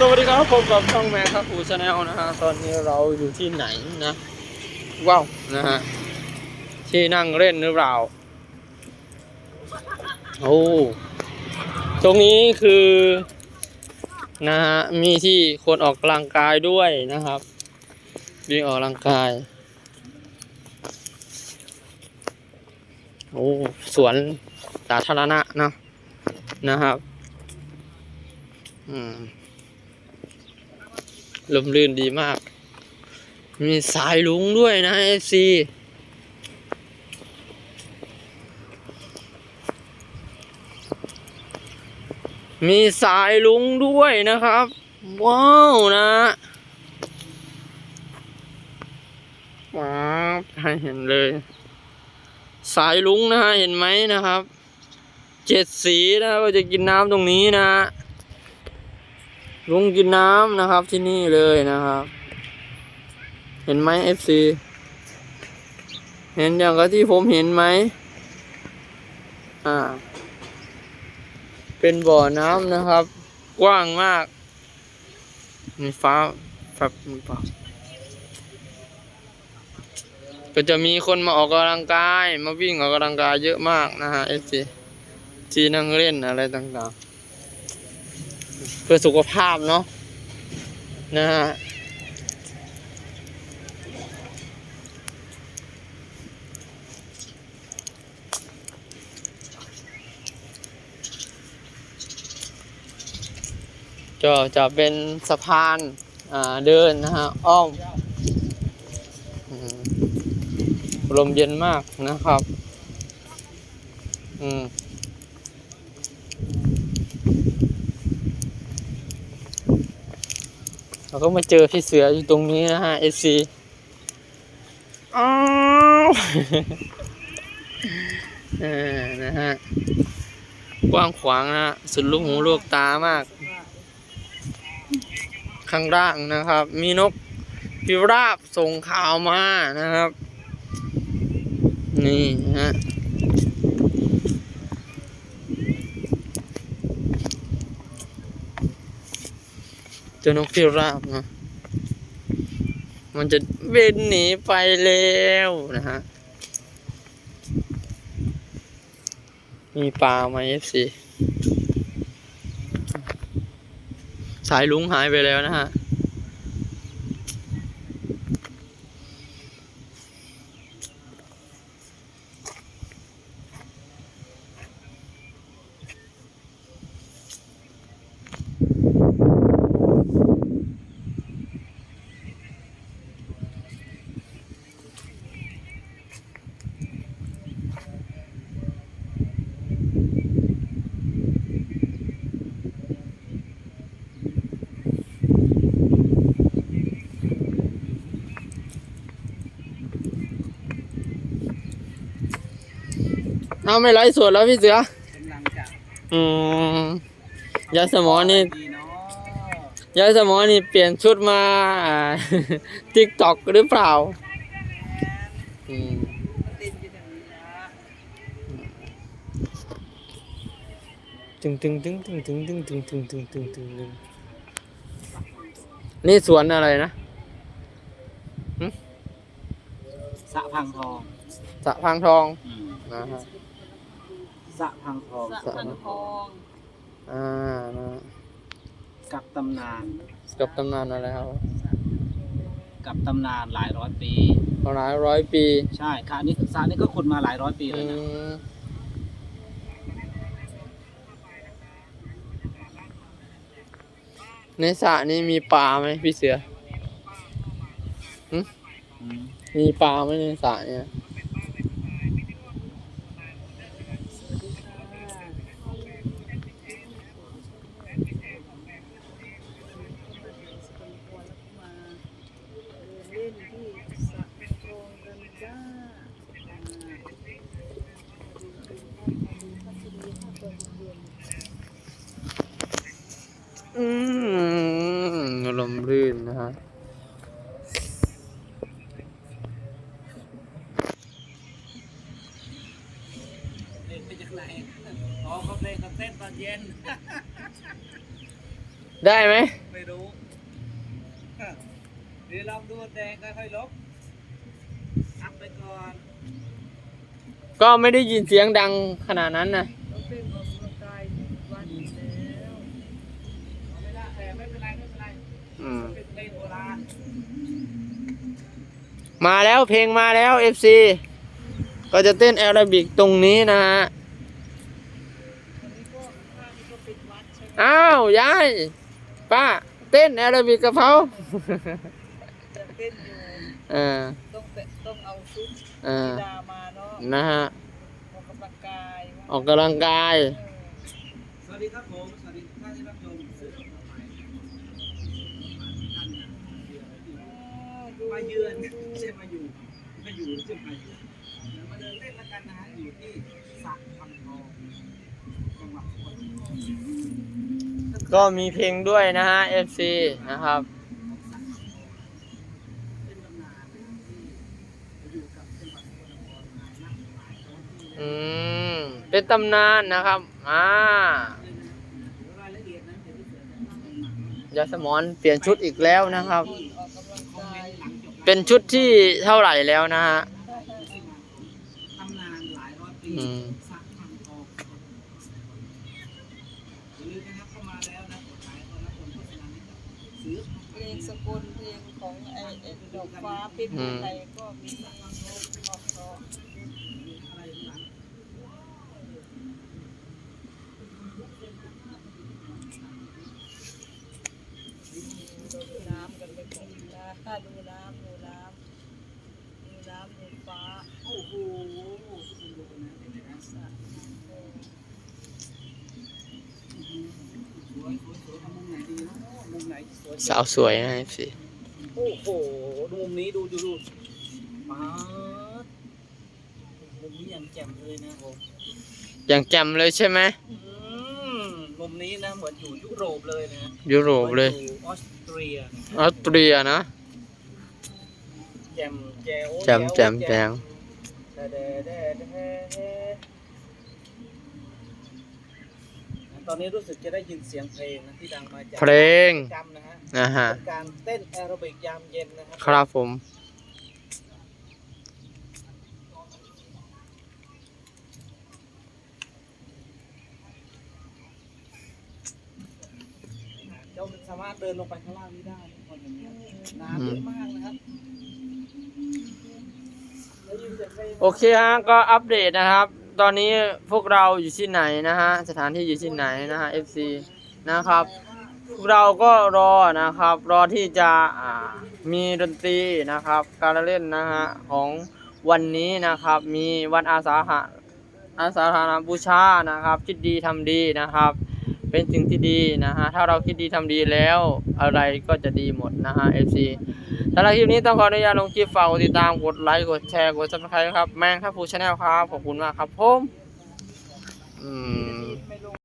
สวัสดีครับผมกับช่องแมครับอูชาแนลนะฮะตอนนี้เราอยู่ที่ไหนนะว้าวนะฮะที่นั่งเล่นหรือเปล่าโอ้ตรงนี้คือนะฮะมีที่คนออกกำลังกายด้วยนะครับวิ่งออกกำลังกายโอ้สวนสาธารณะนะนะครับ อืม ลมลื่นดีมาก มีสายลุงด้วยนะเอฟซีมีสายลุงด้วยนะครับ ว้าวนะว้าวให้เห็นเลย สายลุงนะฮะเห็นไหมนะครับ เจ็ดสีนะก็จะกินน้ำตรงนี้นะ ลุงกินน้ำนะครับที่นี่เลยนะครับ เห็นไหม FC เห็นอย่างกับที่ผมเห็นไหมอ่า เป็นบ่อน้ำนะครับ กว้างมากมีฟ้าแบบฟ้าก็จะมีคนมาออกกำลังกาย มาวิ่งออกกำลังกายเยอะมากนะฮะ FC ที่นั่งเล่นอะไรต่างๆ พื่อสุขภาพเนาะนะฮะก็จะเป็นสะพานาเดินนะฮะอ้อมลมเย็นมากนะครับ อืม เราก็มาเจอพี่เสืออยู่ตรงนี้นะฮะเอซีอ้าวเออนะฮะกว้างขวางนะฮะสุดลูกหูลูกตามาก ข้างล่างนะครับ มีนกพิราบส่งข่าวมานะครับ นี่นะฮะ เจ้านกพิราบนะมันจะเว้นหนีไปแล้วนะฮะ มีปลาไหมเอฟซีสายลุงหายไปแล้วนะฮะ เอาไม่ไลฟ์สดแล้วพี่เสือกำลังจะอืมยายสมอนี่ดีเนาะยายสมอนี่เปลี่ยนชุดมาติ๊กตอกหรือเปล่าอืมเต้นอยู่ตรงนี้นะตึงตึงตึงตึงตึงตึงตึงตึงตึงตึงตึงตึงนี่สวนอะไรนะสระพังทอง สะพังทองอืมนะฮะ สระพังทองสระพังทองอ่านะฮะกับตำนานกับตำนานอะไรครับกับตำนานหลายร้อยปี หลายร้อยปีใช่ค่ะอันนี้สระนี้ก็ขุดมาหลายร้อยปีเลอืยนะมในสระนี้มีปลาไหมพี่เสือ อืมมีปลาไหมในสระเนี่ย เล่นที่สระโครงกันจ้า อืมลมรื่ นนะฮะเล่นไปจากไหนอ๋อเขาเล่นเขาเต้นตอนเย็น ได้ไหม ไม่รู้เดี๋ยวลองดูแดงค่อยๆลบอัพไปก่อน ก็ไม่ได้ยินเสียงดังขนาดนั้นนะ เป็นเพลงโบราณมาแล้วเพลงมาแล้ว FC ก็จะเต้นแอโรบิกตรงนี้นะฮะวันนี้ก็ข้างนี้ก็เป็นวัดใช่ไหมอ้าวยายป้าเต้นแอโรบิกกับเขาจะเต้นอยู่เออต้องแต่ต้องเอาชุดเออกีฬามาเนาะนะฮะออกกำลังกายออกกำลังกายเออสวัสดีครับผม เยือนไม่ใช่มาอยู่มาอยู่ใช่ไหมเดี๋ยวมาเดินเล่นแล้วกันนะฮะอยู่ที่สระพังทองจังหวัดสกลนครก็มีเพลงด้วยนะฮะ FC นะครับ เป็นตำนานที่อยู่กับจังหวัดสกลนครมานักหลายร้อยปีแล้ว อืม เป็นตำนานนะครับ อ่ารายละเอียดนั้นเดี๋ยวพี่เสือจะเล่าให้ฟังยาสมอนเปลี่ยนชุดอีกแล้วนะครับอ เป็นชุดที่เท่าไหร่แล้วนะฮะตำนานหลายร้อยปีอืมสระพังทองอย่าลืมนะครับเข้ามาแล้วนะกดไลค์กดรับชมโฆษณาให้กับซื้อเพลงสกลเพลงของไอ้ไอ้ดอกฟ้าเพชรไทยก็มีออกเพราะอะไรหลังน้ำกันไปก่อนนะดูน้ำดูน้ำดูฟ้า โอ้โหคุณดูนะเห็นไหมครับสระสวยสวยสวยเอามุมไหนดีเนาะมุมไหน สวยสาวสวยนะ FC โอ้โหดูมุมนี้ดูดูดูป๊าดมุมนี้ยังแจ่มเลยนะผมอย่างแจ่มเลยใช่ไหมอืมมุมนี้นะเหมือนอยู่ยุโรปเลยนะยุโรปเลยหมือนอยู่ออสเตรียนะออสเตรียนะแจ่มแจ๋วแจ่มแจ่มแจ่ม แดดแดดแดดแดด ตอนนี้รู้สึกจะได้ยินเสียงเพลงนะที่ดังมาจากเพลงจำนะฮะนะฮะเป็นการเต้นแอโรบิกยามเย็นนะครัครับผม เจ้าสามารถเดินลงไปข้างล่างนี้ได้ทุกคนอย่างเงี้ยน้ำเยอะมากนะครับได้ยินเสียงเพลง โอเคฮะก็อัปเดตนะครับ ตอนนี้พวกเราอยู่ที่ไหนนะฮะสถานที่อยู่ที่ไหนนะฮะ FC นะครับ พวกเราก็รอนะครับ รอที่จะมีดนตรีนะครับ การเล่นนะฮะของวันนี้นะครับมีวันอาสาหะอาสาฬหบูชานะครับ คิดดีทำดีนะครับ เป็นสิ่งที่ดีนะฮะ ถ้าเราคิดดีทำดีแล้วอะไรก็จะดีหมดนะฮะ FC สำหรับคลิปนี้ต้องขออนุญาตลงคลิปฝากกดติดตาม กดไลค์ กดแชร์ กดซับสไครต์ครับ แมงครับฟูชาแนลครับ ขอบคุณมากครับผม อืม